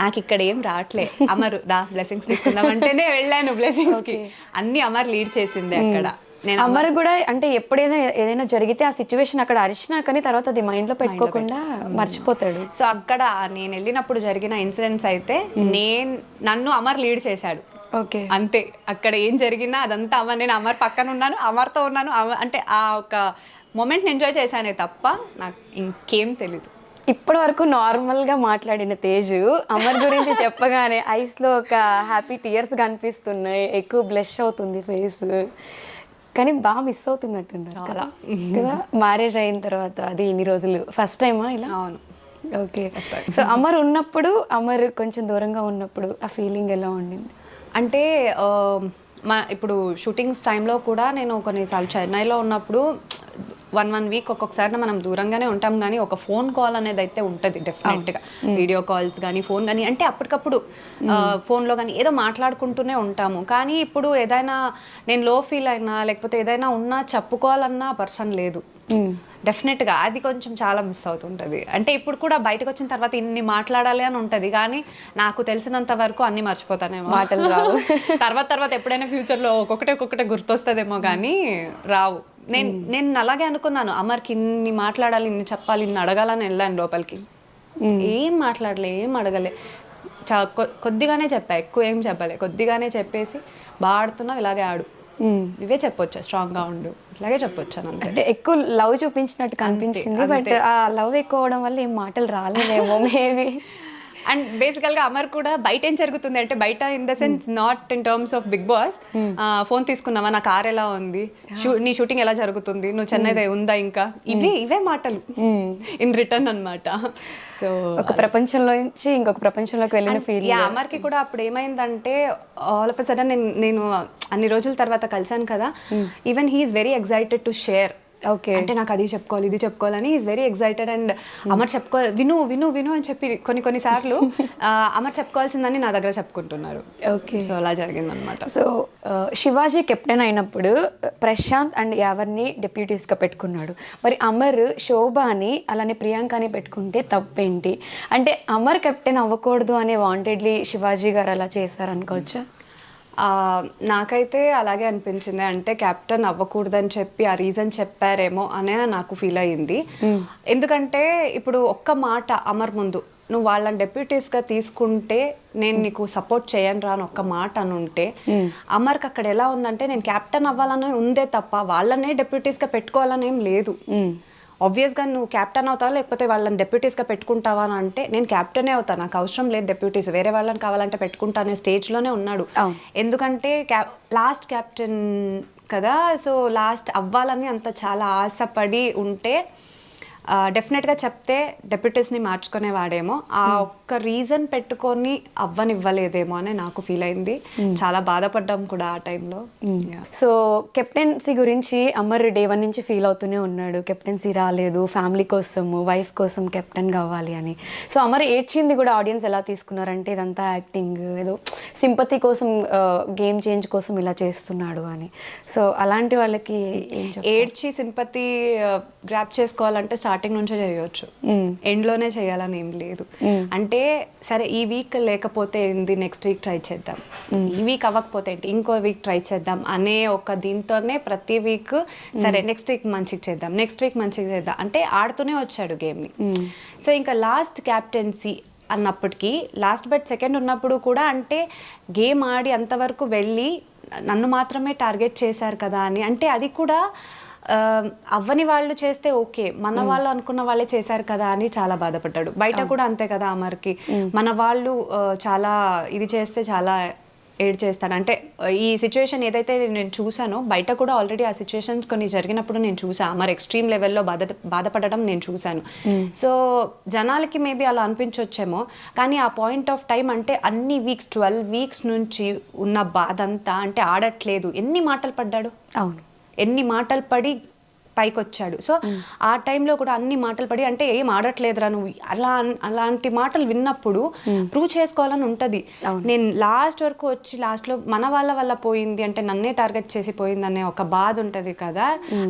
నాకు ఇక్కడ ఏం రావట్లే అమరు దా బ్లెస్సింగ్స్ తీసుకుందాం అంటేనే వెళ్ళాను బ్లెస్సింగ్స్కి. అన్ని అమర్ లీడ్ చేసింది అక్కడ. నేను అమర్ కూడా అంటే ఎప్పుడైనా ఏదైనా జరిగితే ఆ సిచ్యువేషన్ అక్కడ అరిచినా కానీ తర్వాత అది మైండ్లో పెట్టుకోకుండా మర్చిపోతాడు. సో అక్కడ నేను వెళ్ళినప్పుడు జరిగిన ఇన్సిడెంట్స్ అయితే నేను నన్ను అమర్ లీడ్ చేశాడు. ఓకే. అంతే. అక్కడ ఏం జరిగినా అదంతా అమర్ నేను అమర్ పక్కన ఉన్నాను అమర్తో ఉన్నాను అంటే ఆ ఒక మూమెంట్ ఎంజాయ్ చేశానే తప్ప నాకు ఇంకేం తెలీదు. ఇప్పటి వరకు నార్మల్గా మాట్లాడిన తేజు అమర్ గురించి చెప్పగానే ఐస్లో ఒక హ్యాపీ టీయర్స్ కనిపిస్తున్నాయి. ఎక్కువ బ్లష్ అవుతుంది ఫేస్ కానీ బాగా మిస్ అవుతున్నట్టున్నారు కదా. కదా? మ్యారేజ్ అయిన తర్వాత అది ఇన్ని రోజులు. ఫస్ట్ టైమా ఇలా? అవును. ఓకే సో అమర్ ఉన్నప్పుడు అమర్ కొంచెం దూరంగా ఉన్నప్పుడు ఆ ఫీలింగ్ ఎలా ఉండింది? అంటే మా ఇప్పుడు షూటింగ్స్ టైంలో కూడా నేను కొన్నిసార్లు చెన్నైలో ఉన్నప్పుడు వన్ వన్ వీక్ ఒక్కొక్కసారి మనం దూరంగానే ఉంటాం కానీ ఒక ఫోన్ కాల్ అనేది అయితే ఉంటుంది డెఫినెట్గా. వీడియో కాల్స్ కానీ ఫోన్ కానీ అంటే అప్పటికప్పుడు ఫోన్లో కానీ ఏదో మాట్లాడుకుంటూనే ఉంటాము. కానీ ఇప్పుడు ఏదైనా నేను లో ఫీల్ అయినా లేకపోతే ఏదైనా ఉన్నా చెప్పుకోవాలన్నా పర్సన్ లేదు. డెఫినెట్గా అది కొంచెం చాలా మిస్ అవుతుంటుంది. అంటే ఇప్పుడు కూడా బయటకు వచ్చిన తర్వాత ఇన్ని మాట్లాడాలి అని ఉంటుంది కానీ నాకు తెలిసినంత వరకు అన్ని మర్చిపోతానేమో. మాటలు రావు. తర్వాత తర్వాత ఎప్పుడైనా ఫ్యూచర్లో ఒక్కొక్కటి ఒక్కొక్కటి గుర్తొస్తుందేమో కానీ రావు. నేను నేను అలాగే అనుకున్నాను అమర్కి ఇన్ని మాట్లాడాలి ఇన్ని చెప్పాలి ఇన్ని అడగాలని వెళ్ళాను లోపలికి. ఏం మాట్లాడలే ఏం అడగలే. చా కొద్దిగానే చెప్పా ఎక్కువ ఏం చెప్పలే. కొద్దిగానే చెప్పేసి బాగా ఆడుతున్నావు ఇలాగే ఆడు. ఇవే చెప్పొచ్చా స్ట్రాంగ్గా ఉండు. ఇలాగే చెప్పొచ్చాను అంటే ఎక్కువ లవ్ చూపించినట్టు కనిపించింది బట్ ఆ లవ్ ఎక్కువ అవడం వల్ల ఏం మాటలు రాలేదేమో మేబీ. అండ్ బేసికల్గా అమర్ కూడా బయట ఏం జరుగుతుంది అంటే బయట in the sense not in terms of big boss phone తీసుకున్నావా? నా కార్ ఎలా ఉంది? నీ షూటింగ్ ఎలా జరుగుతుంది? నువ్వు చెన్నై ఉందా ఇంకా? ఇవే ఇవే మాటలు. ఇన్ రిటర్న్ అన్నమాట. సో ఒక ప్రపంచంలో నుంచి ఇంకొక ప్రపంచంలోకి వెళ్ళిన ఫీల్ యా అమర్కి కూడా అప్పుడు ఏమైందంటే ఆల్ ఆఫ్ సడన్ నేను నేను అన్ని రోజుల తర్వాత కలిసాను కదా. Even he's very excited to share okay. అంటే నాకు అది చెప్పుకోవాలి ఇది చెప్పుకోవాలని is very excited and Amar చెప్పుకో విను విను విను అని చెప్పి కొన్ని కొన్ని సార్లు ఆ, అమర్ చెప్పుకోవాల్సిందని నా దగ్గర చెప్పుకుంటున్నారు. ఓకే. సో అలా జరిగిందనమాట సో శివాజీ కెప్టెన్ అయినప్పుడు ప్రశాంత్ అండ్ యావర్ని డెప్యూటీస్గా పెట్టుకున్నాడు. మరి అమర్ శోభాని అలానే ప్రియాంకని పెట్టుకుంటే తప్పేంటి? అంటే అమర్ కెప్టెన్ అవ్వకూడదు అనే వాంటెడ్లీ శివాజీ గారు అలా చేశారనుకోవచ్చా? నాకైతే అలాగే అనిపించింది. అంటే కెప్టెన్ అవ్వకూడదని చెప్పి ఆ రీజన్ చెప్పారేమో అనే నాకు ఫీల్ అయ్యింది. ఎందుకంటే ఇప్పుడు ఒక్క మాట అమర్ ముందు నువ్వు వాళ్ళని డెప్యూటీస్గా తీసుకుంటే నేను నీకు సపోర్ట్ చేయను రా అని ఒక్క మాట అని ఉంటే అమర్కి అక్కడ ఎలా ఉందంటే నేను కెప్టెన్ అవ్వాలని ఉందే తప్ప వాళ్ళనే డెప్యూటీస్గా పెట్టుకోవాలని ఏం లేదు ఆబ్వియస్గా నువ్వు క్యాప్టెన్ అవుతావా? లేకపోతే వాళ్ళని డెప్యూటీస్గా పెట్టుకుంటావా అని అంటే నేను క్యాప్టెనే అవుతాను నాకు అవసరం లేదు డెప్యూటీస్ వేరే వాళ్ళని కావాలంటే పెట్టుకుంటా అనే స్టేజ్లోనే ఉన్నాడు. ఎందుకంటే క్యా లాస్ట్ క్యాప్టెన్ కదా. సో లాస్ట్ అవ్వాలని అంత చాలా ఆశపడి ఉంటే డెఫినెట్గా చెప్తే డెప్యూటీస్ని మార్చుకునేవాడేమో. ఆ ఒక్క రీజన్ పెట్టుకొని అవ్వనివ్వలేదేమో అని నాకు ఫీల్ అయింది. చాలా బాధపడ్డాం కూడా ఆ టైంలో సో కెప్టెన్సీ గురించి అమర్ డే వన్ నుంచి ఫీల్ అవుతూనే ఉన్నాడు. కెప్టెన్సీ రాలేదు ఫ్యామిలీ కోసము వైఫ్ కోసం కెప్టెన్ కావాలి అని. సో అమర్ ఏడ్చింది కూడా ఆడియన్స్ ఎలా తీసుకున్నారంటే ఇదంతా యాక్టింగ్ ఏదో సింపతి కోసం గేమ్ చేంజ్ కోసం ఇలా చేస్తున్నాడు అని. సో అలాంటి వాళ్ళకి ఏడ్చి సింపతి గ్రాప్ చేసుకోవాలంటే స్టార్టింగ్ నుంచే చేయొచ్చు. ఎండ్లోనే చేయాలని ఏం లేదు. అంటే సరే ఈ వీక్ లేకపోతే ఏంది నెక్స్ట్ వీక్ ట్రై చేద్దాం. ఈ వీక్ అవ్వకపోతే ఏంటి ఇంకో వీక్ ట్రై చేద్దాం అనే ఒక దీంతోనే ప్రతి వీక్ సరే నెక్స్ట్ వీక్ మంచిగా చేద్దాం నెక్స్ట్ వీక్ మంచిగా చేద్దాం. అంటే ఆడుతూనే వచ్చాడు గేమ్ని సో ఇంకా లాస్ట్ క్యాప్టెన్సీ అన్నప్పటికీ లాస్ట్ బట్ సెకండ్ ఉన్నప్పుడు కూడా అంటే గేమ్ ఆడి అంతవరకు వెళ్ళి నన్ను మాత్రమే టార్గెట్ చేశారు కదా అని అంటే అది కూడా అవ్వని వాళ్ళు చేస్తే ఓకే మన వాళ్ళు అనుకున్న వాళ్ళే చేశారు కదా అని చాలా బాధపడ్డాడు. బయట కూడా అంతే కదా అమర్కి. మన వాళ్ళు చాలా ఇది చేస్తే చాలా ఏడ్ చేస్తాడు. అంటే ఈ సిచ్యువేషన్ ఏదైతే నేను చూసానో బయట కూడా ఆల్రెడీ ఆ సిచ్యువేషన్స్ కొన్ని జరిగినప్పుడు నేను చూసా అమర్ ఎక్స్ట్రీమ్ లెవెల్లో బాధ బాధపడడం నేను చూశాను. సో జనాలకి మేబీ అలా అనిపించవచ్చేమో కానీ ఆ పాయింట్ ఆఫ్ టైం అంటే అన్ని వీక్స్ ట్వెల్వ్ వీక్స్ నుంచి ఉన్న బాధ అంతా అంటే ఆడట్లేదు. ఎన్ని మాటలు పడ్డాడు? అవును. ఎన్ని మాటలు పడి పైకి వచ్చాడు సో ఆ టైంలో కూడా అన్ని మాటలు పడి అంటే ఏం ఆడట్లేదురా నువ్వు అలా అలాంటి మాటలు విన్నప్పుడు ప్రూవ్ చేసుకోవాలని ఉంటది. నేను లాస్ట్ వరకు వచ్చి లాస్ట్లో మన వాళ్ళ వల్ల పోయింది అంటే నన్నే టార్గెట్ చేసి పోయింది అనే ఒక బాధ ఉంటది కదా.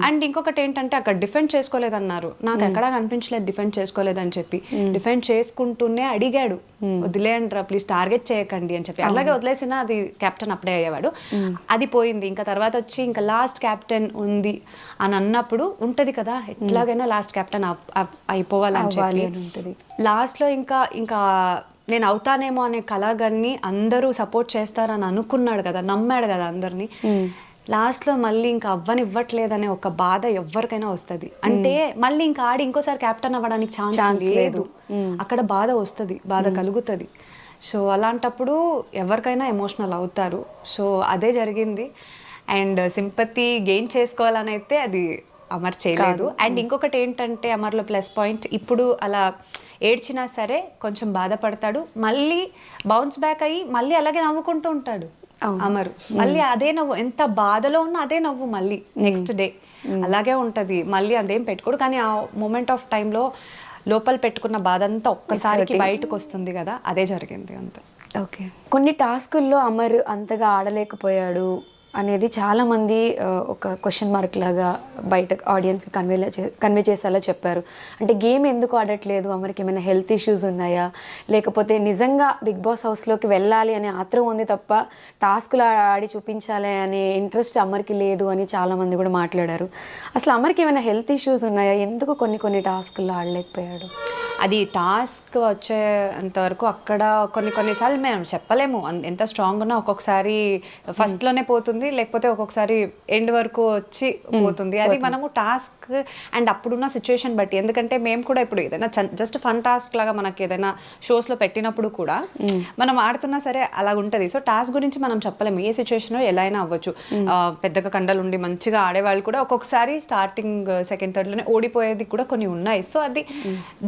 అండ్ ఇంకొకటి ఏంటంటే అక్కడ డిఫెండ్ చేసుకోలేదన్నారు. నాకు ఎక్కడా కనిపించలేదు డిఫెండ్ చేసుకోలేదని చెప్పి. డిఫెండ్ చేసుకుంటూనే అడిగాడు. వదిలేయండి రా ప్లీజ్ టార్గెట్ చేయకండి అని చెప్పి. అలాగే వదిలేసిన అది కెప్టెన్ అప్పుడే అయ్యేవాడు. అది పోయింది. ఇంకా తర్వాత వచ్చి ఇంకా లాస్ట్ కెప్టెన్ ఉంది అని అన్నప్పుడు ఉంటది కదా ఎట్లాగైనా లాస్ట్ కెప్టెన్ అయిపోవాలని చెప్పి. అని ఉంటది. లాస్ట్లో ఇంకా ఇంకా నేను అవుతానేమో అనే కలగన్ని అందరూ సపోర్ట్ చేస్తారని అనుకున్నాడు కదా నమ్మాడు కదా అందరినీ. లాస్ట్లో మళ్ళీ ఇంకా అవ్వనివ్వట్లేదనే ఒక బాధ ఎవరికైనా వస్తది. అంటే మళ్ళీ ఇంకా ఆడి ఇంకోసారి కెప్టెన్ అవ్వడానికి ఛాన్స్ లేదు. అక్కడ బాధ వస్తది బాధ కలుగుతుంది. సో అలాంటప్పుడు ఎవరికైనా ఎమోషనల్ అవుతారు. సో అదే జరిగింది. అండ్ సింపతి గెయిన్ చేసుకోవాలని అయితే అది అమర్ చేయలేదు. అండ్ ఇంకొకటి ఏంటంటే అమర్లో ప్లస్ పాయింట్ ఇప్పుడు అలా ఏడ్చినా సరే కొంచెం బాధపడతాడు. మళ్ళీ బౌన్స్ బ్యాక్ అయ్యి మళ్ళీ అలాగే నవ్వుకుంటూ ఉంటాడు అమర్. మళ్ళీ అదే నవ్వు ఎంత బాధలో ఉన్నా అదే నవ్వు మళ్ళీ నెక్స్ట్ డే అలాగే ఉంటది. మళ్ళీ అదేం పెట్టుకోడు. కానీ ఆ మూమెంట్ ఆఫ్ టైంలో లోపల పెట్టుకున్న బాధ అంతా ఒక్కసారికి బయటకు వస్తుంది కదా. అదే జరిగింది అంతే. ఓకే. కొన్ని టాస్కుల్లో అమర్ అంతగా ఆడలేకపోయాడు. అనేది చాలామంది ఒక క్వశ్చన్ మార్క్ లాగా బయట ఆడియన్స్కి కన్వే కన్వే చేసేలా చెప్పారు. అంటే గేమ్ ఎందుకు ఆడట్లేదు? అమరికి ఏమైనా హెల్త్ ఇష్యూస్ ఉన్నాయా? లేకపోతే నిజంగా బిగ్ బాస్ హౌస్లోకి వెళ్ళాలి అనే ఆత్రం ఉంది తప్ప టాస్క్లు ఆడి చూపించాలి అనే ఇంట్రెస్ట్ అమరికి లేదు అని చాలామంది కూడా మాట్లాడారు. అసలు అమరికి ఏమైనా హెల్త్ ఇష్యూస్ ఉన్నాయా? ఎందుకు కొన్ని కొన్ని టాస్క్లు ఆడలేకపోయాడు? అది టాస్క్ వచ్చేంత వరకు అక్కడ కొన్ని కొన్నిసార్లు మేము చెప్పలేము. ఎంత స్ట్రాంగ్ ఉన్నా ఒక్కొక్కసారి ఫస్ట్లోనే పోతుంది లేకపోతే ఒక్కొక్కసారి ఎండ్ వరకు వచ్చి పోతుంది. అది మనము టాస్క్ అండ్ అప్పుడున్న సిచ్యువేషన్ బట్టి. ఎందుకంటే మేము కూడా ఇప్పుడు ఏదైనా జస్ట్ ఫన్ టాస్క్ లాగా మనకి ఏదైనా షోస్లో పెట్టినప్పుడు కూడా మనం ఆడుతున్నా సరే అలా ఉంటది సో టాస్క్ గురించి మనం చెప్పలేము. ఏ సిచ్యువేషన్ ఎలా అయినా అవ్వచ్చు. పెద్దగా కండలు ఉండి మంచిగా ఆడేవాళ్ళు కూడా ఒక్కొక్కసారి స్టార్టింగ్ సెకండ్ థర్డ్లోనే ఓడిపోయేది కూడా కొన్ని ఉన్నాయి. సో అది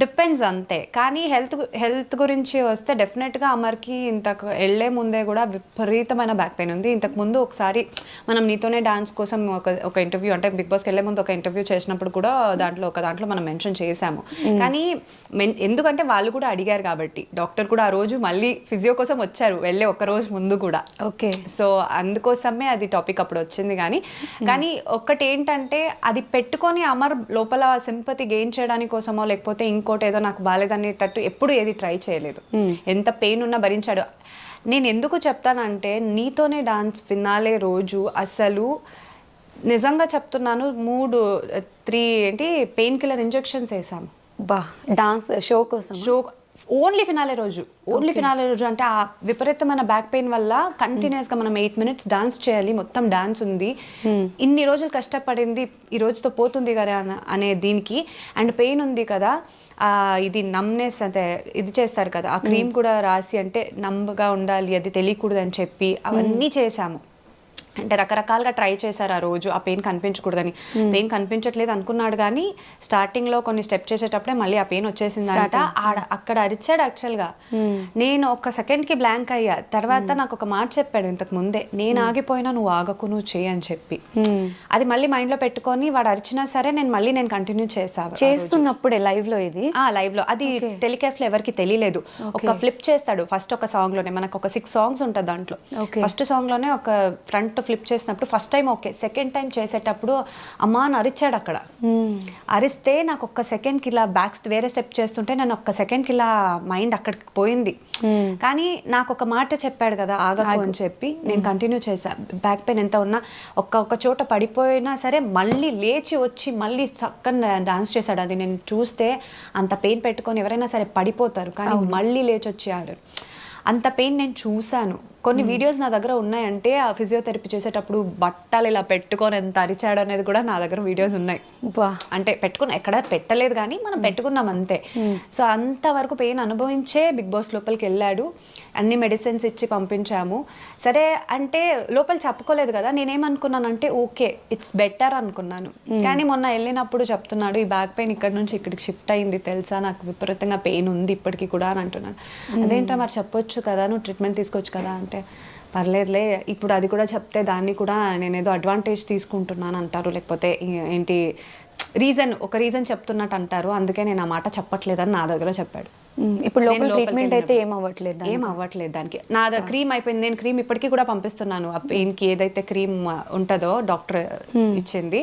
డిపెండ్స్ అంతే. కానీ హెల్త్ హెల్త్ గురించి వస్తే డెఫినెట్గా అమర్కి ఇంతకు వెళ్ళే ముందే కూడా విపరీతమైన బ్యాక్ పెయిన్ ఉంది. ఇంతకు ముందు ఒకసారి మనం నీతోనే డాన్స్ కోసం ఒక ఒక ఇంటర్వ్యూ అంటే బిగ్ బాస్కి వెళ్ళే ముందు ఒక ఇంటర్వ్యూ చేసినప్పుడు కూడా దాంట్లో ఒక దాంట్లో మనం మెన్షన్ చేశాము. కానీ ఎందుకంటే వాళ్ళు కూడా అడిగారు కాబట్టి. డాక్టర్ కూడా ఆ రోజు మళ్ళీ ఫిజియో కోసం వచ్చారు వెళ్ళే ఒక రోజు ముందు కూడా. ఓకే. సో అందుకోసమే అది టాపిక్ అప్పుడు వచ్చింది కానీ. కానీ ఒక్కటి ఏంటంటే అది పెట్టుకొని అమర్ లోపల సింపతి గెయిన్ చేయడానికి కోసమో లేకపోతే ఇంకోటి ఏదో నాకు బాగాలేదనేటట్టు ఎప్పుడు ఏది ట్రై చేయలేదు. ఎంత పెయిన్ ఉన్నా భరించాడు. నేను ఎందుకు చెప్తానంటే నీతోనే డాన్స్ వినాలే రోజు అసలు నిజంగా చెప్తున్నాను మూడు త్రీ ఏంటి పెయిన్ కిల్లర్ ఇంజెక్షన్స్ వేసాము బా డాన్స్ షో కోసం షో ఓన్లీ ఫినాలే రోజు. ఓన్లీ ఫినాలే రోజు అంటే ఆ విపరీతమైన బ్యాక్ పెయిన్ వల్ల కంటిన్యూస్గా మనం ఎయిట్ మినిట్స్ డాన్స్ చేయాలి మొత్తం డాన్స్ ఉంది. ఇన్ని రోజులు కష్టపడింది ఈ రోజుతో పోతుంది కదా అన- దీనికి. అండ్ పెయిన్ ఉంది కదా. ఇది నమ్నెస్ అంటే ఇది చేస్తారు కదా ఆ క్రీమ్ కూడా రాసి అంటే నమ్మగా ఉండాలి అది తెలియకూడదు అని చెప్పి అవన్నీ చేశాము. అంటే రకరకాలుగా ట్రై చేశారు ఆ రోజు. ఆ పెయిన్ కనిపించకూడదని. పెయిన్ కనిపించట్లేదు అనుకున్నాడు కానీ స్టార్టింగ్లో కొన్ని స్టెప్ చేసేటప్పుడే మళ్ళీ ఆ పెయిన్ వచ్చేసిందంట. ఆడ అక్కడ అరిచాడు యాక్చువల్గా. నేను ఒక సెకండ్కి బ్లాంక్ అయ్యా. తర్వాత నాకు ఒక మాట చెప్పాడు ఇంతకు ముందే. నేను ఆగిపోయినా నువ్వు ఆగకు నువ్వు చేయి అని చెప్పి. అది మళ్ళీ మైండ్లో పెట్టుకొని వాడు అరిచినా సరే నేను మళ్ళీ నేను కంటిన్యూ చేసాను చేస్తున్నప్పుడే లైవ్లో ఇది? ఆ లైవ్లో. అది టెలికాస్ట్లో ఎవరికి తెలియలేదు. ఒక ఫ్లిప్ చేస్తాడు ఫస్ట్ ఒక సాంగ్లోనే. మనకు ఒక సిక్స్ సాంగ్స్ ఉంటుంది దాంట్లో. ఫస్ట్ సాంగ్లోనే ఒక ఫ్రంట్ ఫ్లిప్ చేసినప్పుడు first time okay second time చేసేటప్పుడు అమ్మా అని అరిచాడు అక్కడ. అరిస్తే నాకు ఒక్క సెకండ్కి ఇలా బ్యాక్ వేరే స్టెప్ చేస్తుంటే నేను ఒక్క సెకండ్కి ఇలా మైండ్ అక్కడికి పోయింది. కానీ నాకు ఒక మాట చెప్పాడు కదా ఆగకు అని చెప్పి నేను కంటిన్యూ చేశా. బ్యాక్ పెయిన్ ఎంత ఉన్నా ఒక్క ఒక్క చోట పడిపోయినా సరే మళ్ళీ లేచి వచ్చి మళ్ళీ చక్కగా డాన్స్ చేశాడు. అది నేను చూస్తే అంత పెయిన్ పెట్టుకొని ఎవరైనా సరే పడిపోతారు. కానీ మళ్ళీ లేచి వచ్చి ఆడారు అంత పెయిన్ నేను చూశాను. కొన్ని వీడియోస్ నా దగ్గర ఉన్నాయంటే ఆ ఫిజియోథెరపీ చేసేటప్పుడు బట్టలు ఇలా పెట్టుకొని ఎంత అరిచాడు అనేది కూడా నా దగ్గర వీడియోస్ ఉన్నాయి. అంటే పెట్టుకున్న ఎక్కడ పెట్టలేదు కానీ మనం పెట్టుకున్నాం అంతే. సో అంతవరకు పెయిన్ అనుభవించే బిగ్ బాస్ లోపలికి వెళ్ళాడు. అన్ని మెడిసిన్స్ ఇచ్చి పంపించాము. సరే అంటే లోపల చెప్పుకోలేదు కదా నేనేమనుకున్నానంటే ఓకే ఇట్స్ బెటర్ అనుకున్నాను. కానీ మొన్న వెళ్ళినప్పుడు చెప్తున్నాడు ఈ బ్యాక్ పెయిన్ ఇక్కడ నుంచి ఇక్కడికి షిఫ్ట్ అయింది తెలుసా? నాకు విపరీతంగా పెయిన్ ఉంది ఇప్పటికీ కూడా అని అంటున్నాడు. అదేంటో మరి చెప్పొచ్చు కదా నువ్వు ట్రీట్మెంట్ తీసుకోవచ్చు కదా అంటే పర్లేదులే ఇప్పుడు అది కూడా చెప్తే దాన్ని కూడా నేను ఏదో అడ్వాంటేజ్ తీసుకుంటున్నాను అంటారు. లేకపోతే ఏంటి రీజన్ ఒక రీజన్ చెప్తున్నట్టు అంటారు. అందుకే నేను ఆ మాట చెప్పట్లేదని నా దగ్గర చెప్పాడు. ఇప్పుడు లోపల ట్రీట్మెంట్ అయితే ఏం. అవ్వట్లేదు ఏం అవ్వట్లేదు దానికి. నా క్రీమ్ అయిపోయింది. నేను క్రీమ్ ఇప్పటికీ కూడా పంపిస్తున్నాను. ఆ పెయిన్కి ఏదైతే క్రీమ్ ఉంటుందో డాక్టర్ ఇచ్చింది.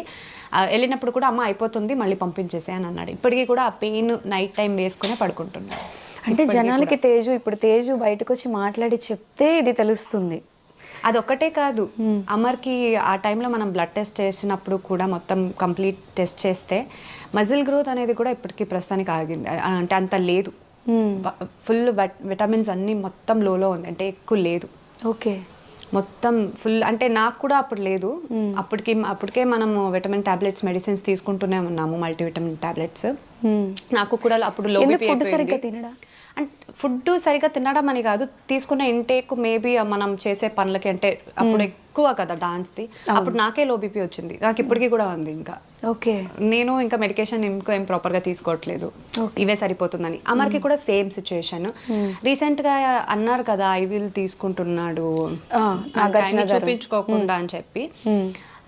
వెళ్ళినప్పుడు కూడా అమ్మ అయిపోతుంది మళ్ళీ పంపించేసే అని అన్నాడు. ఇప్పటికీ కూడా ఆ పెయిన్ నైట్ టైం వేసుకునే పడుకుంటున్నాడు. అంటే జనాలకి తేజు ఇప్పుడు తేజు బయటకు వచ్చి మాట్లాడి చెప్తే ఇది తెలుస్తుంది. అది ఒక్కటే కాదు అమర్కి ఆ టైంలో మనం బ్లడ్ టెస్ట్ చేసినప్పుడు కూడా మొత్తం కంప్లీట్ టెస్ట్ చేస్తే మజిల్ గ్రోత్ అనేది కూడా ఇప్పటికీ ప్రస్తుతానికి ఆగింది. అంటే అంత లేదు. ఫుల్ విటమిన్స్ అన్నీ మొత్తం లోలో ఉంది. అంటే ఎక్కువ లేదు. ఓకే మొత్తం ఫుల్ అంటే నాకు కూడా అప్పుడు లేదు. అప్పటికి అప్పటికే మనము విటమిన్ టాబ్లెట్స్ మెడిసిన్స్ తీసుకుంటూనే ఉన్నాము మల్టీవిటమిన్ టాబ్లెట్స్ నాకు కూడా అప్పుడు లో ఎందుకు బీపీ ఫుడ్ సరిగ్గా తినడా? అంటే ఫుడ్ సరిగ్గా తినడం అని కాదు తీసుకున్న ఇంటేక్ మేబీ మనం చేసే పనులకి అంటే అప్పుడు ఎక్కువ కదా డాన్స్ది అప్పుడు నాకే లో బీపీ వచ్చింది. నాకు ఇప్పటికీ కూడా ఉంది ఇంకా. ఓకే. నేను ఇంకా మెడికేషన్ ఇంకో ఏం ప్రాపర్గా తీసుకోవట్లేదు. ఇవే సరిపోతుందని. అమర్కి కూడా సేమ్ సిచ్యుయేషన్ రీసెంట్గా అన్నారు కదా తీసుకుంటున్నాడు నాగార్జున ఆయన్ని గారు. చూపించుకోకుండా అని చెప్పి.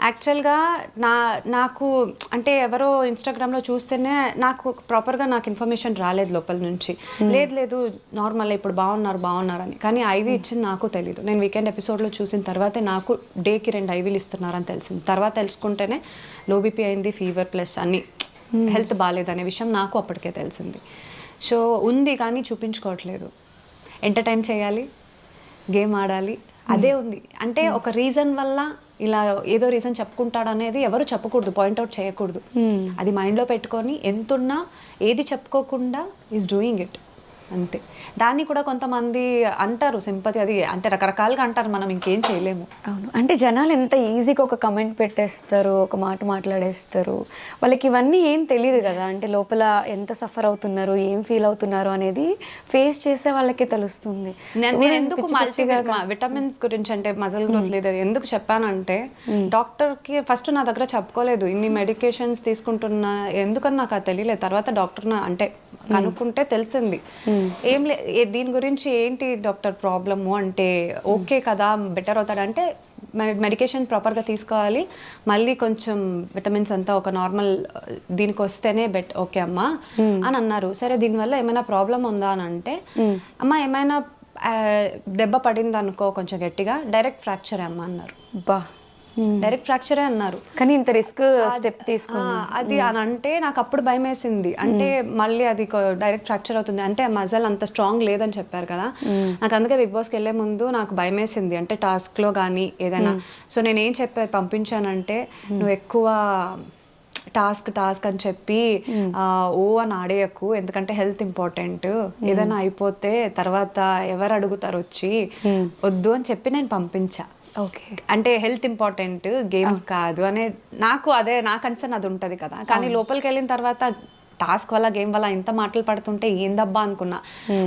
యాక్చువల్గా నా నాకు అంటే ఎవరో ఇన్స్టాగ్రామ్లో చూస్తేనే నాకు ప్రాపర్గా నాకు ఇన్ఫర్మేషన్ రాలేదు లోపల నుంచి. లేదు లేదు నార్మల్ ఇప్పుడు బాగున్నారు బాగున్నారు అని కానీ ఐవి ఇచ్చింది నాకు తెలియదు నేను వీకెండ్ ఎపిసోడ్లో చూసిన తర్వాతే నాకు డేకి రెండు ఐవీలు ఇస్తున్నారని తెలిసింది. తర్వాత తెలుసుకుంటేనే లో బీపీ అయింది ఫీవర్ ప్లస్ అన్ని. హెల్త్ బాగాలేదనే విషయం నాకు అప్పటికే తెలిసింది. సో ఉంది కానీ చూపించుకోవట్లేదు. ఎంటర్టైన్ చేయాలి గేమ్ ఆడాలి. అదే ఉంది. అంటే ఒక రీజన్ వల్ల ఇలా ఏదో రీజన్ చెప్పుకుంటాడు అనేది ఎవరు చెప్పకూడదు పాయింట్అవుట్ చేయకూడదు. అది మైండ్లో పెట్టుకొని ఎంతున్నా ఏది చెప్పుకోకుండా ఈజ్ డూయింగ్ ఇట్ అంతే. దాన్ని కూడా కొంతమంది అంటారు సింపతి అది అంటే రకరకాలుగా అంటారు మనం ఇంకేం చేయలేము. అవును. అంటే జనాలు ఎంత ఈజీగా ఒక కమెంట్ పెట్టేస్తారు ఒక మాట మాట్లాడేస్తారు వాళ్ళకి ఇవన్నీ ఏం తెలియదు కదా. అంటే లోపల ఎంత సఫర్ అవుతున్నారు ఏం ఫీల్ అవుతున్నారు అనేది ఫేస్ చేసే వాళ్ళకి తెలుస్తుంది. నేను ఎందుకు విటమిన్స్ గురించి అంటే మజల్ గ్రోత్ లేదు అది ఎందుకు చెప్పానంటే డాక్టర్కి ఫస్ట్ నా దగ్గర చెప్పుకోలేదు ఇన్ని మెడికేషన్స్ తీసుకుంటున్నా ఎందుకని నాకు అది తెలియలేదు. తర్వాత డాక్టర్ అంటే కనుక్కుంటే తెలిసింది. ఏం లే దీని గురించి ఏంటి డాక్టర్ ప్రాబ్లము అంటే ఓకే కదా బెటర్ అవుతాడంటే మెడికేషన్ ప్రాపర్గా తీసుకోవాలి. మళ్ళీ కొంచెం విటమిన్స్ అంతా ఒక నార్మల్ దీనికి వస్తేనే బెట్ ఓకే అమ్మా అని అన్నారు. సరే దీనివల్ల ఏమైనా ప్రాబ్లం ఉందా అని అంటే అమ్మ ఏమైనా దెబ్బ పడింది అనుకో కొంచెం గట్టిగా డైరెక్ట్ ఫ్రాక్చర్ అమ్మ అన్నారు. బా డైరెక్ట్ ఫ్రాక్చరే అన్నారు. కానీ ఇంత రిస్క్ స్టెప్ తీసుకు ఆ, అది అని అంటే నాకు అప్పుడు భయం వేసింది అంటే మళ్ళీ అది డైరెక్ట్ ఫ్రాక్చర్ అవుతుంది. అంటే మజల్ అంత స్ట్రాంగ్ లేదని చెప్పారు కదా. నాకు అందుకే బిగ్ బాస్కి వెళ్ళే ముందు నాకు భయం వేసింది అంటే టాస్క్లో కానీ ఏదైనా. సో నేను ఏం చెప్పా పంపించానంటే నువ్వు ఎక్కువ టాస్క్ టాస్క్ అని చెప్పి ఓ అని ఆడేయకు. ఎందుకంటే హెల్త్ ఇంపార్టెంట్ ఏదైనా అయిపోతే తర్వాత ఎవరు అడుగుతారు వచ్చి వద్దు అని చెప్పి నేను పంపించా. అంటే హెల్త్ ఇంపార్టెంట్ గేమ్ కాదు అనే నాకు అదే నా కన్సర్న్ అది ఉంటది కదా. కానీ లోపలికి వెళ్ళిన తర్వాత టాస్క్ వల్ల గేమ్ వల్ల ఇంత మాటలు పడుతుంటే ఏందబ్బా అనుకున్నా.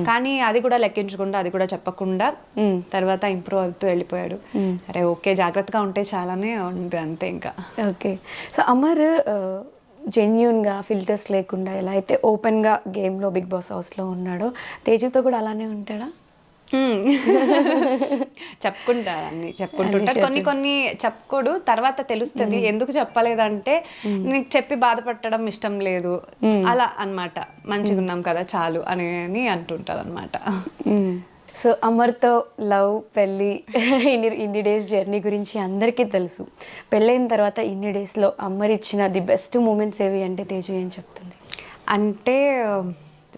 కానీ అది కూడా లెక్కించకుండా అది కూడా చెప్పకుండా తర్వాత ఇంప్రూవ్ అవుతూ వెళ్ళిపోయాడు. అరే ఓకే జాగ్రత్తగా ఉంటే చాలానే ఉంది అంతే ఇంకా. ఓకే. సో అమర్ జెన్యున్గా ఫిల్టర్స్ లేకుండా ఎలా అయితే ఓపెన్గా గేమ్లో బిగ్ బాస్ హౌస్లో ఉన్నాడో తేజుతో కూడా అలానే ఉంటాడా. చెప్పుకుంటారు అన్ని చెప్పుకుంటుంటారు. కొన్ని కొన్ని చెప్పుకోడు తర్వాత తెలుస్తుంది. ఎందుకు చెప్పలేదంటే నీకు చెప్పి బాధపడడం ఇష్టం లేదు. అలా అన్నమాట. మంచిగా ఉన్నాం కదా చాలు అని అని అంటుంటారు అనమాట సో అమర్తో లవ్ పెళ్ళి ఇన్ని ఇన్ని డేస్ జర్నీ గురించి అందరికీ తెలుసు. పెళ్ళైన తర్వాత ఇన్ని డేస్లో అమర్ ఇచ్చిన ది బెస్ట్ మూమెంట్స్ ఏవి అంటే తేజు ఏం చెప్తుంది? అంటే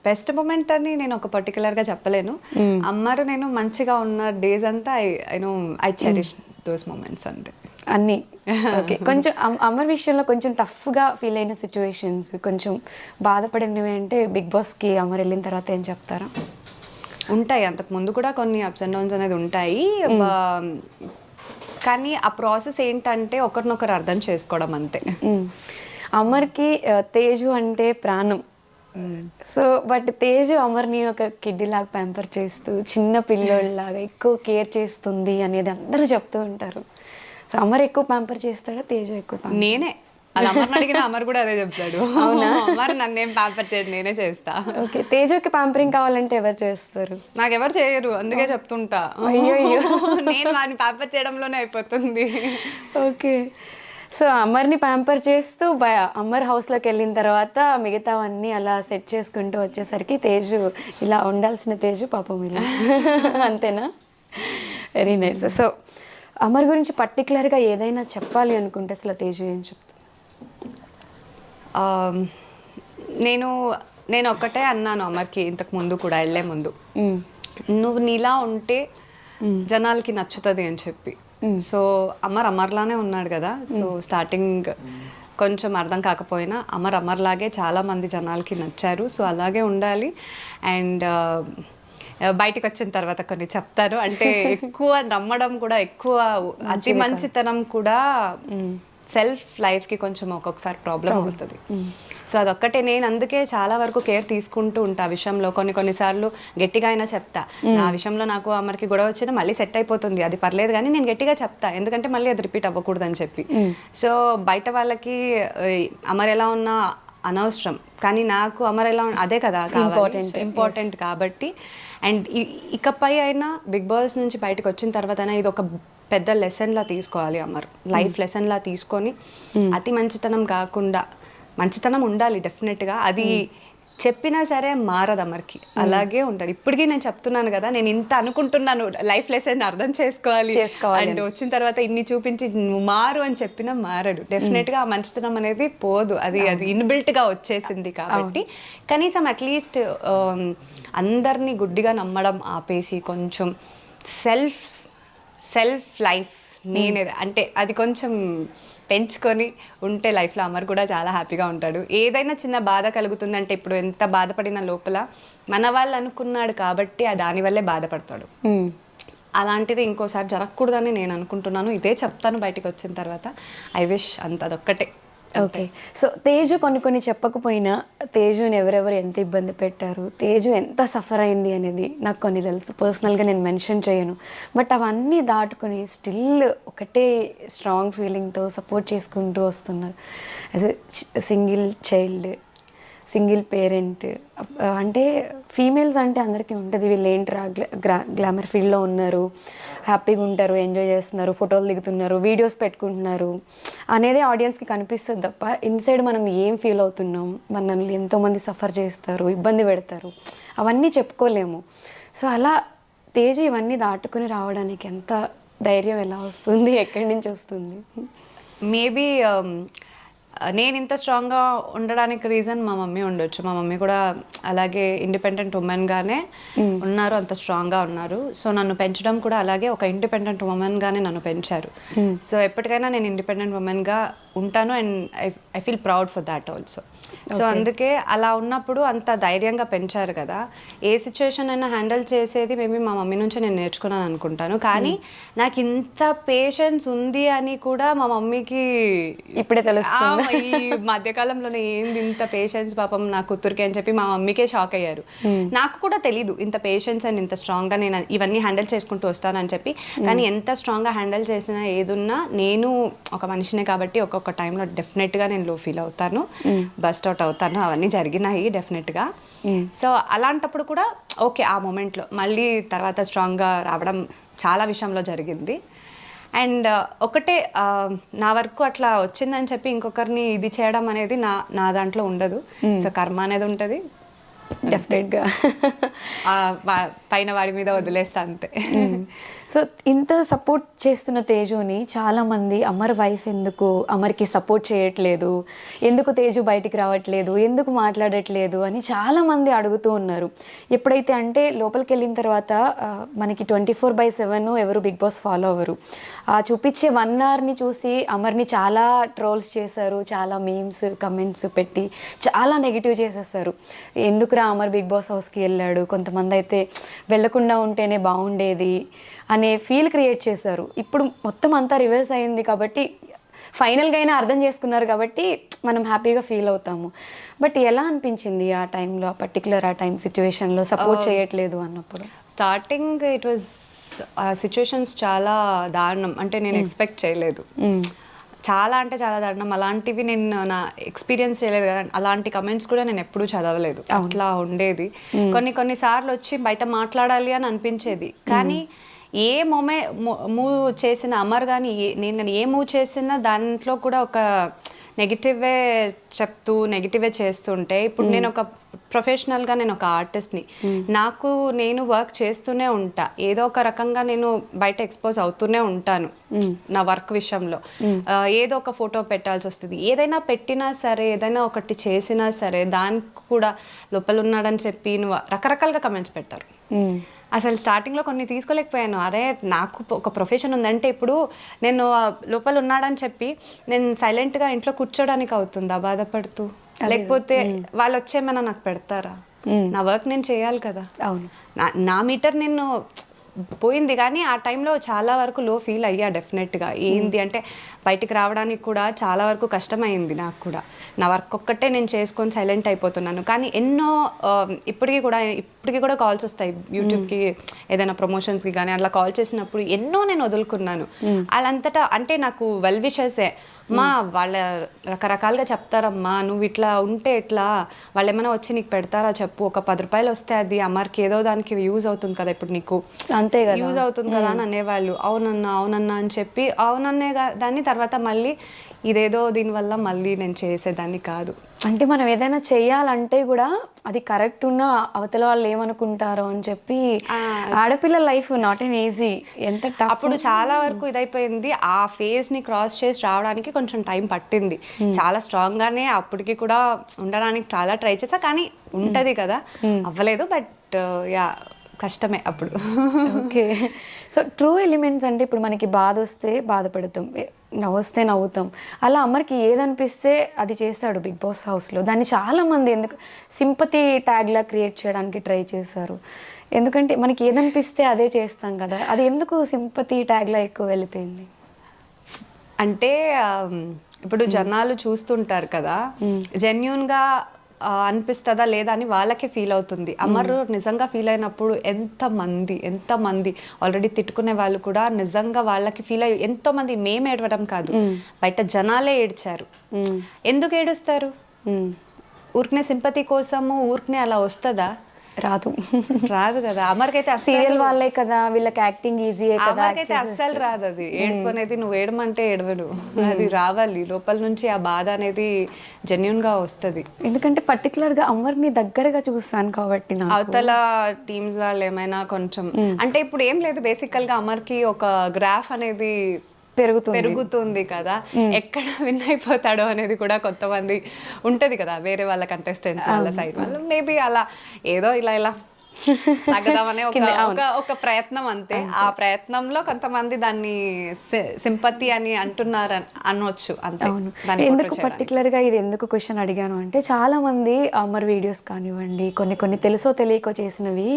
బెస్ట్ మూమెంట్ అని నేను ఒక particular గా చెప్పలేను. అమ్మారు నేను మంచిగా ఉన్న డేస్ అంతా I know I cherish those moments అంతే. అన్నీ. ఓకే కొంచెం అమ్- అమర్ విషయంలో కొంచెం టఫ్గా ఫీల్ అయిన సిచ్యువేషన్స్ కొంచెం బాధపడినవి అంటే బిగ్ బాస్కి అమర్ వెళ్ళిన తర్వాత ఏం చెప్తారా? ఉంటాయి. అంతకు ముందు కూడా కొన్ని అప్స్ అండ్ డౌన్స్ అనేది ఉంటాయి. బా- కానీ ఆ ప్రాసెస్ ఏంటంటే ఒకరినొకరు అర్థం చేసుకోవడం అంతే. మ్మ్. అమర్కి తేజు అంటే ప్రాణం. సో బట్ తేజు అమర్ని ఒక కిడ్డీ లాగా ప్యాంపర్ చేస్తూ చిన్న పిల్లోళ్ళలాగా ఎక్కువ కేర్ చేస్తుంది అనేది అందరూ చెప్తూ ఉంటారు. సో అమర్ ఎక్కువ ప్యాంపర్ చేస్తాడా తేజు ఎక్కువ నేనే. అది అమర్ని అడిగిన అమర్ కూడా అదే చెప్తాడు. అమర్ నన్నేం పేపర్ చేయడు నేనే చేస్తా. ఓకే తేజుకి ప్యాంపరింగ్ కావాలంటే ఎవరు చేస్తారు? నాకెవరు చేయరు అందుకే చెప్తుంటా. అయ్యయ్యో. నేను వాడిని పేపర్ చేయడంలోనే అయిపోతుంది. ఓకే సో అమర్ని ప్యాంపర్ చేస్తూ అమర్ హౌస్లోకి వెళ్ళిన తర్వాత మిగతావన్నీ అలా సెట్ చేసుకుంటూ వచ్చేసరికి తేజు ఇలా ఉండాల్సిన తేజు పాపం ఇలా అంతేనా? వెరీ నైస్ సో అమర్ గురించి పర్టికులర్గా ఏదైనా చెప్పాలి అనుకుంటే అసలు తేజు ఏం చెప్తా నేను నేను ఒక్కటే అన్నాను అమర్కి ఇంతకు ముందు కూడా వెళ్ళే ముందు. నువ్వు నీలా ఉంటే జనాలకి నచ్చుతుంది అని చెప్పి. సో అమర్ అమర్లానే ఉన్నాడు కదా. సో స్టార్టింగ్ కొంచెం అర్థం కాకపోయినా అమర్ అమర్లాగే చాలా మంది జనాలకి నచ్చారు. సో అలాగే ఉండాలి. అండ్ బయటకు వచ్చిన తర్వాత కొన్ని చెప్తారు. అంటే ఎక్కువ నమ్మడం కూడా ఎక్కువ అతి మంచితనం కూడా సెల్ఫ్ లైఫ్కి కొంచెం ఒక్కొక్కసారి ప్రాబ్లం అవుతుంది. సో అదొక్కటే. నేను అందుకే చాలా వరకు కేర్ తీసుకుంటూ ఉంటా ఆ విషయంలో. కొన్ని కొన్నిసార్లు గట్టిగా అయినా చెప్తా. ఆ విషయంలో నాకు అమర్కి గొడవ వచ్చినా మళ్ళీ సెట్ అయిపోతుంది. అది పర్లేదు కానీ నేను గట్టిగా చెప్తా. ఎందుకంటే మళ్ళీ అది రిపీట్ అవ్వకూడదు అని చెప్పి సో బయట వాళ్ళకి అమర్ ఎలా ఉన్నా అనవసరం. కానీ నాకు అమర్ ఎలా అదే కదా ఇంపార్టెంట్ ఇంపార్టెంట్ కాబట్టి. అండ్ ఇకపై అయినా బిగ్ బాస్ నుంచి బయటకు వచ్చిన తర్వాత ఇది ఒక పెద్ద లెసన్ లా తీసుకోవాలి అమర్. లైఫ్ లెసన్ లా తీసుకొని అతి మంచితనం కాకుండా మంచితనం ఉండాలి డెఫినెట్గా అది చెప్పినా సరే మారదు అమర్కి. అలాగే ఉంటాడు ఇప్పటికీ నేను చెప్తున్నాను కదా నేను ఇంత అనుకుంటున్నాను లైఫ్ లెసన్ అర్థం చేసుకోవాలి అండ్ వచ్చిన తర్వాత ఇన్ని చూపించి నువ్వు మారు అని చెప్పినా మారడు. డెఫినెట్గా ఆ మంచితనం అనేది పోదు. అది అది ఇన్బిల్ట్గా వచ్చేసింది కాబట్టి కనీసం అట్లీస్ట్ అందరినీ గుడ్డిగా నమ్మడం ఆపేసి కొంచెం సెల్ఫ్ సెల్ఫ్ లైఫ్ నేనే అంటే అది కొంచెం పెంచుకొని ఉంటే లైఫ్లో అమర్ కూడా చాలా హ్యాపీగా ఉంటాడు. ఏదైనా చిన్న బాధ కలుగుతుందంటే ఇప్పుడు ఎంత బాధపడిన లోపల మన వాళ్ళు అనుకున్నాడు కాబట్టి ఆ దానివల్లే బాధపడతాడు. అలాంటిది ఇంకోసారి జరగకూడదని నేను అనుకుంటున్నాను. ఇదే చెప్తాను బయటకు వచ్చిన తర్వాత. ఐ విష్ అంత అదొక్కటే ఓకే. సో తేజు కొన్ని కొన్ని చెప్పకపోయినా తేజుని ఎవరెవరు ఎంత ఇబ్బంది పెట్టారు తేజు ఎంత సఫర్ అయింది అనేది నాకు కొన్ని తెలుసు. పర్సనల్గా నేను మెన్షన్ చేయను. బట్ అవన్నీ దాటుకొని స్టిల్ ఒకటే స్ట్రాంగ్ ఫీలింగ్తో సపోర్ట్ చేసుకుంటూ వస్తున్నారు. As a single child single parent అంటే ఫీమేల్స్ అంటే అందరికీ ఉంటుంది. వీళ్ళు ఏంట్రా గ్లా గ్లామర్ ఫీల్డ్లో ఉన్నారు హ్యాపీగా ఉంటారు ఎంజాయ్ చేస్తున్నారు ఫోటోలు దిగుతున్నారు వీడియోస్ పెట్టుకుంటున్నారు అనేది ఆడియన్స్కి కనిపిస్తుంది తప్ప ఇన్సైడ్ మనం ఏం ఫీల్ అవుతున్నాం మనల్ని ఎంతోమంది సఫర్ చేస్తారు ఇబ్బంది పెడతారు అవన్నీ చెప్పుకోలేము. సో అలా తేజ ఇవన్నీ దాటుకుని రావడానికి ఎంత ధైర్యం ఎలా వస్తుంది ఎక్కడి నుంచి వస్తుంది? మేబీ నేను ఇంత స్ట్రాంగ్గా ఉండడానికి రీజన్ మా మమ్మీ ఉండొచ్చు. మా మమ్మీ కూడా అలాగే ఇండిపెండెంట్ ఉమెన్గానే ఉన్నారు అంత స్ట్రాంగ్గా ఉన్నారు. సో నన్ను పెంచడం కూడా అలాగే ఒక ఇండిపెండెంట్ ఉమెన్గానే నన్ను పెంచారు. సో ఎప్పటికైనా నేను ఇండిపెండెంట్ ఉమెన్గా ఉంటాను and I feel proud for that also so అందుకే అలా ఉన్నప్పుడు అంత ధైర్యంగా పెంచారు కదా. ఏ సిచ్యువేషన్ అయినా హ్యాండిల్ చేసేది మేబీ మా మమ్మీ నుంచే నేను నేర్చుకున్నాను అనుకుంటాను. కానీ నాకు ఇంత పేషెన్స్ ఉంది అని కూడా మా మమ్మీకి ఇప్పుడే తెలుస్తుంది. ఈ మధ్యకాలంలోనే ఏంది ఇంత పేషెన్స్ పాపం నా కూతురికి అని చెప్పి మా మమ్మీకే షాక్ అయ్యారు. నాకు కూడా తెలీదు ఇంత పేషెన్స్ అండ్ ఇంత స్ట్రాంగ్గా నేను ఇవన్నీ హ్యాండిల్ చేసుకుంటూ వస్తానని చెప్పి. కానీ ఎంత స్ట్రాంగ్గా హ్యాండిల్ చేసినా ఏదున్నా నేను ఒక మనిషినే కాబట్టి ఒక్కొక్క టైంలో డెఫినెట్గా నేను లో ఫీల్ అవుతాను. బస్ట్ అవుట్ అవుతాను. అవన్నీ జరిగినాయి డెఫినెట్గా సో అలాంటప్పుడు కూడా ఓకే ఆ మూమెంట్లో మళ్ళీ తర్వాత స్ట్రాంగ్గా రావడం చాలా విషయంలో జరిగింది. అండ్ ఒకటే ఆ, నా వరకు అట్లా వచ్చిందని చెప్పి ఇంకొకరిని ఇది చేయడం అనేది నా నా దాంట్లో ఉండదు. సో కర్మ అనేది ఉంటుంది. డెఫినెట్గా పైన వాడి మీద వదిలేస్తా అంతే. సో ఇంత సపోర్ట్ చేస్తున్న తేజుని చాలా మంది అమర్ వైఫ్ ఎందుకు అమర్కి సపోర్ట్ చేయట్లేదు? ఎందుకు తేజు బయటికి రావట్లేదు? ఎందుకు మాట్లాడట్లేదు? అని చాలా మంది అడుగుతూ ఉన్నారు. ఎప్పుడైతే అంటే లోపలికి వెళ్ళిన తర్వాత మనకి ట్వంటీ ఫోర్ బై సెవెన్ ఎవరు బిగ్ బాస్ ఫాలో అవ్వరు. ఆ చూపించే వన్ అవర్ని చూసి అమర్ని చాలా ట్రోల్స్ చేశారు చాలా మీమ్స్ కమెంట్స్ పెట్టి చాలా నెగిటివ్ చేసేస్తారు. ఎందుకురా అమర్ బిగ్ బాస్ హౌస్కి వెళ్ళాడు. కొంతమంది అయితే వెళ్ళకుండా ఉంటేనే బాగుండేది అనే ఫీల్ క్రియేట్ చేశారు. ఇప్పుడు మొత్తం అంతా రివర్స్ అయింది కాబట్టి ఫైనల్గా అయినా అర్థం చేసుకున్నారు కాబట్టి మనం హ్యాపీగా ఫీల్ అవుతాము. బట్ ఎలా అనిపించింది ఆ టైంలో ఆ పర్టికులర్ ఆ టైం సిచ్యువేషన్లో సపోర్ట్ చేయట్లేదు అన్నప్పుడు? స్టార్టింగ్ ఇట్ వాజ్ సిచ్యువేషన్స్ చాలా దారుణం. అంటే నేను ఎక్స్పెక్ట్ చేయలేదు. చాలా అంటే చాలా దారుణం. అలాంటివి నేను నా ఎక్స్పీరియన్స్ చేయలేదు కదా. అలాంటి కమెంట్స్ కూడా నేను ఎప్పుడూ చదవలేదు. అట్లా ఉండేది. కొన్ని కొన్ని సార్లు వచ్చి బయట మాట్లాడాలి అని అనిపించేది. కానీ ఏ మూమే మూవ్ చేసిన అమర్ కానీ నేను ఏ మూవ్ చేసినా దాంట్లో కూడా ఒక నెగిటివే చెప్తూ నెగిటివే చేస్తుంటే ఇప్పుడు నేను ఒక ప్రొఫెషనల్గా నేను ఒక ఆర్టిస్ట్ని. నాకు నేను వర్క్ చేస్తూనే ఉంటా. ఏదో ఒక రకంగా నేను బయట ఎక్స్పోజ్ అవుతూనే ఉంటాను నా వర్క్ విషయంలో. ఏదో ఒక ఫోటో పెట్టాల్సి వస్తుంది. ఏదైనా పెట్టినా సరే ఏదైనా ఒకటి చేసినా సరే దానికి కూడా లోపల ఉన్నాడని చెప్పి నువ్వు రకరకాలుగా కమెంట్స్ పెట్టారు. అసలు స్టార్టింగ్లో కొన్ని తీసుకోలేకపోయాను. అరే నాకు ఒక ప్రొఫెషన్ ఉందంటే ఇప్పుడు నేను లోపల ఉన్నాడని చెప్పి నేను సైలెంట్గా ఇంట్లో కూర్చోడానికి అవుతుందా బాధపడుతూ? లేకపోతే వాళ్ళు వచ్చేమైనా నాకు పెడతారా? నా వర్క్ నేను చేయాలి కదా. అవును. నా మీటర్ నేను పోయింది కానీ ఆ టైంలో చాలా వరకు లో ఫీల్ అయ్యా డెఫినెట్గా ఏంది అంటే బయటికి రావడానికి కూడా చాలా వరకు కష్టమైంది నాకు కూడా. నా వర్క్ ఒక్కటే నేను చేసుకొని సైలెంట్ అయిపోతున్నాను. కానీ ఎన్నో ఇప్పటికీ కూడా ఇప్పటికీ కూడా కాల్స్ వస్తాయి. యూట్యూబ్కి ఏదైనా ప్రమోషన్స్కి కానీ అట్లా కాల్ చేసినప్పుడు ఎన్నో నేను వదులుకున్నాను. వాళ్ళంతటా అంటే నాకు వెల్ విషెసే మా వాళ్ళ రకరకాలుగా చెప్తారమ్మా నువ్వు ఇట్లా ఉంటే ఎట్లా? వాళ్ళు ఏమైనా వచ్చి నీకు పెడతారా చెప్పు? ఒక పది రూపాయలు వస్తే అది అమ్మకి ఏదో దానికి యూజ్ అవుతుంది కదా ఇప్పుడు నీకు. అంతే. యూజ్ అవుతుంది కదా అని అనేవాళ్ళు. అవునన్నా అవునన్నా అని చెప్పి అవునన్నే దాన్ని తర్వాత మళ్ళీ ఇదేదో దీనివల్ల మళ్ళీ నేను చేసేదాన్ని కాదు. అంటే మనం ఏదైనా చెయ్యాలంటే కూడా అది కరెక్ట్ ఉన్న అవతల వాళ్ళు ఏమనుకుంటారో అని చెప్పి ఆడపిల్ల లైఫ్ నాట్ ఎన్ ఈజీ. ఎంత టఫ్ అప్పుడు చాలా వరకు ఇదైపోయింది. ఆ ఫేజ్ని క్రాస్ చేసి రావడానికి కొంచెం టైం పట్టింది. చాలా స్ట్రాంగ్ గానే అప్పటికి కూడా ఉండడానికి చాలా ట్రై చేసా కానీ ఉంటది కదా. అవ్వలేదు బట్ యా కష్టమే అప్పుడు. ఓకే సో ట్రూ ఎలిమెంట్స్ అంటే ఇప్పుడు మనకి బాధ వస్తే బాధపడతాం. నవ్వొస్తే నవ్వుతాం. అలా అమ్మరికి ఏదనిపిస్తే అది చేస్తాడు బిగ్ బాస్ హౌస్లో. దాన్ని చాలామంది ఎందుకు సింపతి ట్యాగ్లా క్రియేట్ చేయడానికి ట్రై చేశారు. ఎందుకంటే మనకి ఏదనిపిస్తే అదే చేస్తాం కదా. అది ఎందుకు సింపతి ట్యాగ్లా ఎక్కువ వెళ్ళిపోయింది? అంటే ఇప్పుడు జనాలు చూస్తుంటారు కదా. జెన్యున్గా ఆ, అనిపిస్తుందా లేదా అని వాళ్ళకే ఫీల్ అవుతుంది. అమర్ నిజంగా ఫీల్ అయినప్పుడు ఎంత మంది ఎంత మంది ఆల్రెడీ తిట్టుకునే వాళ్ళు కూడా నిజంగా వాళ్ళకి ఫీల్ అయ్యి ఎంతో మంది మేము ఏడవడం కాదు. బయట జనాలే ఏడ్చారు. ఎందుకు ఏడుస్తారు. ఊరికనే సింపతి కోసము ఊరికనే అలా వస్తుందా? రాదు. రాదు కదా. అమర్కైతే సీరియల్ వాళ్ళే కదా వీళ్ళకి యాక్టింగ్ కదా అమర్కైతే అస్సలు రాదు అది. ఏడుపునేది నువ్వు ఏడమంటే ఏడవను అది రావాలి. లోపల నుంచి ఆ బాధ అనేది జెన్యున్గా వస్తుంది. ఎందుకంటే particular గా అమ్మర్ని దగ్గరగా చూస్తాను కాబట్టి అవతల టీమ్స్ వాళ్ళు ఏమైనా కొంచెం అంటే ఇప్పుడు ఏం లేదు బేసికల్గా అమర్కి ఒక గ్రాఫ్ అనేది పెరుగుతుంది. పెరుగుతుంది కదా. ఎక్కడ విన్ అయిపోతాడో అనేది కూడా కొంతమంది ఉంటది కదా వేరే వాళ్ళ కంటెస్టెంట్స్ వాళ్ళ సైడ్ వాళ్ళు. మేబీ అలా ఏదో ఇలా ఇలా తగ్గదామనే ఒక ఒక ప్రయత్నం అంతే. ఆ ప్రయత్నంలో కొంతమంది దాన్ని సింపతి అని అంటున్నారు అని అనొచ్చు అంతే. ఎందుకు portray చేయడానికి. particular గా ఇది ఎందుకు క్వశ్చన్ అడిగాను అంటే చాలా మంది అమర్ వీడియోస్ కానివ్వండి కొన్ని కొన్ని తెలుసో తెలియకో చేసినవి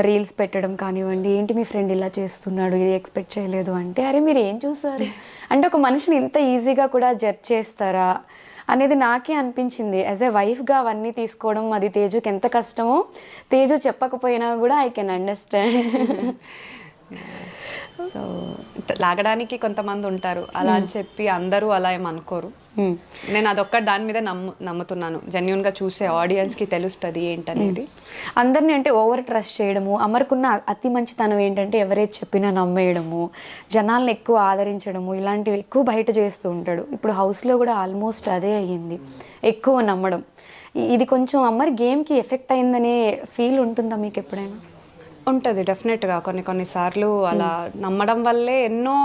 రీల్స్ పెట్టడం కానివ్వండి ఏంటి మీ ఫ్రెండ్ ఇలా చేస్తున్నాడు ఇది ఎక్స్పెక్ట్ చేయలేదు అంటే అరే మీరు ఏం చూసారు? అంటే ఒక మనిషిని ఇంత ఈజీగా కూడా జడ్జ్ చేస్తారా? అనేది నాకే అనిపించింది. యాజ్ ఏ వైఫ్గా అవన్నీ తీసుకోవడం అది తేజుకి ఎంత కష్టమో తేజు చెప్పకపోయినా కూడా ఐ కెన్ అండర్స్టాండ్ సో లాగడానికి కొంతమంది ఉంటారు. అలా అని చెప్పి అందరూ అలా ఏం అనుకోరు. నేను అదొక్క దాని మీద నమ్ము నమ్ముతున్నాను. జెన్యున్గా చూసే ఆడియన్స్కి తెలుస్తుంది ఏంటనేది. అందరినీ అంటే ఓవర్ ట్రస్ట్ చేయడము అమర్కున్న అతి మంచితనం ఏంటంటే ఎవరైతే చెప్పినా నమ్మేయడము జనాల్ని ఎక్కువ ఆదరించడము ఇలాంటివి ఎక్కువ బయట చేస్తూ ఉంటాడు. ఇప్పుడు హౌస్లో కూడా ఆల్మోస్ట్ అదే అయ్యింది. ఎక్కువ నమ్మడం. ఇది కొంచెం అమ్మర్ గేమ్కి ఎఫెక్ట్ అయిందనే ఫీల్ ఉంటుందా మీకు ఎప్పుడైనా? ఉంటుంది డెఫినెట్గా కొన్ని కొన్ని సార్లు అలా నమ్మడం వల్లే ఎన్నో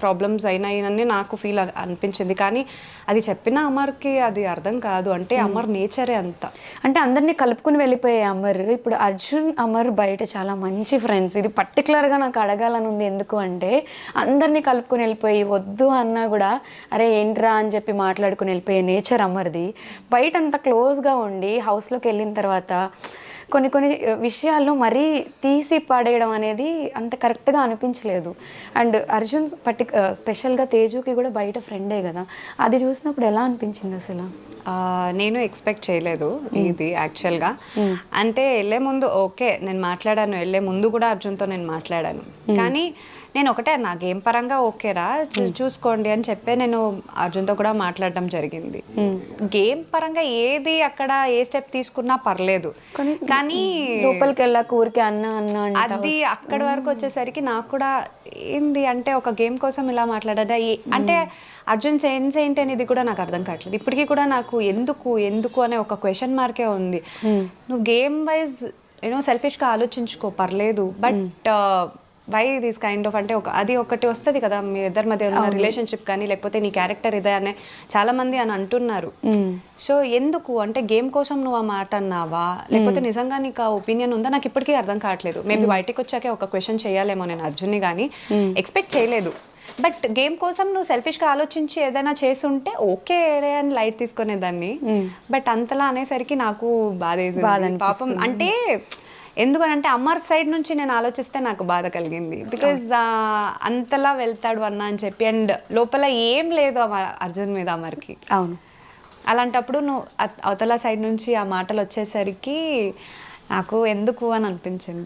ప్రాబ్లమ్స్ అయినాయని నాకు ఫీల్ అనిపించింది. కానీ అది చెప్పిన అమర్కి అది అర్థం కాదు. అంటే అమర్ నేచరే అంత. అంటే అందరినీ కలుపుకుని వెళ్ళిపోయే అమర్ ఇప్పుడు అర్జున్ అమర్ బయట చాలా మంచి ఫ్రెండ్స్ ఇది పర్టికులర్గా నాకు అడగాలని ఉంది. ఎందుకు అంటే అందరినీ కలుపుకుని వెళ్ళిపోయి వద్దు అన్నా కూడా అరే ఏంట్రా అని చెప్పి మాట్లాడుకుని వెళ్ళిపోయే నేచర్ అమర్ది. బయట అంత క్లోజ్గా ఉండి హౌస్లోకి వెళ్ళిన తర్వాత కొన్ని కొన్ని విషయాల్లో మరీ తీసి పడేయడం అనేది అంత కరెక్ట్గా అనిపించలేదు. అండ్ అర్జున్ పర్టి స్పెషల్గా తేజుకి కూడా బయట ఫ్రెండే కదా. అది చూసినప్పుడు ఎలా అనిపించింది అసలు? నేను ఎక్స్పెక్ట్ చేయలేదు ఇది యాక్చువల్గా. అంటే వెళ్ళే ముందు ఓకే నేను మాట్లాడాను. వెళ్ళే ముందు కూడా అర్జున్తో నేను మాట్లాడాను. కానీ నేను ఒకటే నా గేమ్ పరంగా ఓకేరా చూసుకోండి అని చెప్పే నేను అర్జున్తో కూడా మాట్లాడడం జరిగింది. గేమ్ పరంగా ఏది అక్కడ ఏ స్టెప్ తీసుకున్నా పర్లేదు. కానీ లోపలికి వెళ్ళాక ఊరికే అన్న అన్న అది అక్కడి వరకు వచ్చేసరికి నాకు కూడా ఏంది అంటే ఒక గేమ్ కోసం ఇలా మాట్లాడదా అంటే అర్జున్ చేంజ్ ఏంటి అనేది కూడా నాకు అర్థం కావట్లేదు. ఇప్పటికీ కూడా నాకు ఎందుకు ఎందుకు అనే ఒక క్వశ్చన్ మార్కే ఉంది. నువ్వు గేమ్ వైజ్ యూనో సెల్ఫిష్గా ఆలోచించుకో పర్లేదు. But why this kind of అంటే ఒక అది ఒకటి వస్తుంది కదా మీ ఇద్దరి మధ్య ఉన్న రిలేషన్షిప్ కానీ లేకపోతే నీ క్యారెక్టర్ ఇదే అనే చాలా మంది అని అంటున్నారు. సో ఎందుకు? అంటే గేమ్ కోసం నువ్వు ఆ మాట అన్నావా? లేకపోతే నిజంగా నీకు ఆ ఒపీనియన్ ఉందా? నాకు ఇప్పటికీ అర్థం కావట్లేదు. మేబీ బయటికి వచ్చాకే ఒక క్వశ్చన్ చేయాలేమో నేను అర్జున్ని కానీ ఎక్స్పెక్ట్ చేయలేదు. బట్ గేమ్ కోసం నువ్వు సెల్ఫిష్గా ఆలోచించి ఏదైనా చేసుంటే ఓకే అని లైట్ తీసుకునేదాన్ని బట్ అంతలా అనేసరికి నాకు బాధ. పాపం అంటే ఎందుకనంటే అమర్ సైడ్ నుంచి నేను ఆలోచిస్తే నాకు బాధ కలిగింది. బికాజ్ అంతలా వెళ్తాడు అన్న అని చెప్పి అండ్ లోపల ఏం లేదు అర్జున్ మీద అమర్కి. అవును. అలాంటప్పుడు నువ్వు అవతల సైడ్ నుంచి ఆ మాటలు వచ్చేసరికి నాకు ఎందుకు అని అనిపించింది.